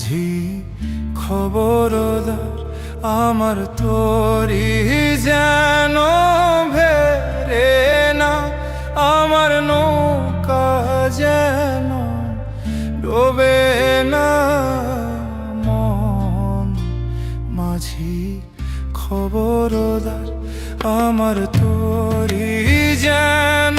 মাঝি খবর আমার তোরি যেন ভেরে না, আমার নৌকা যেন ডোবে না। মন মাঝি খবর আমার তোরি যেন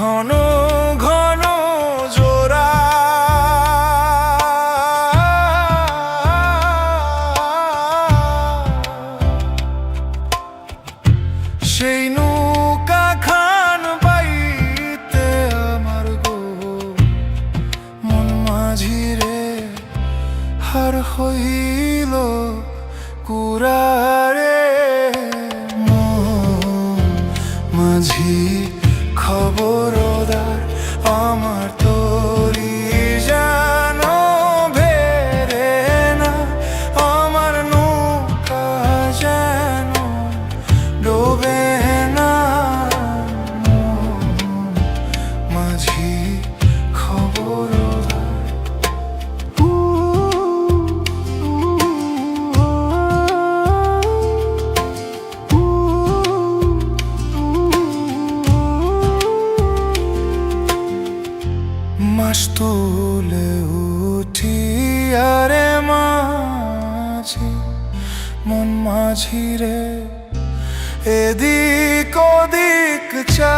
ঘন ঘন জোড়া। সেই নৌকা খান বাইতে আমার গো, মন মাঝিরে হার হইল কুরারে। মাঝি আকাশ তুলে উঠি আরে মাঝি মন মাঝি রে এদিক ওদিক চা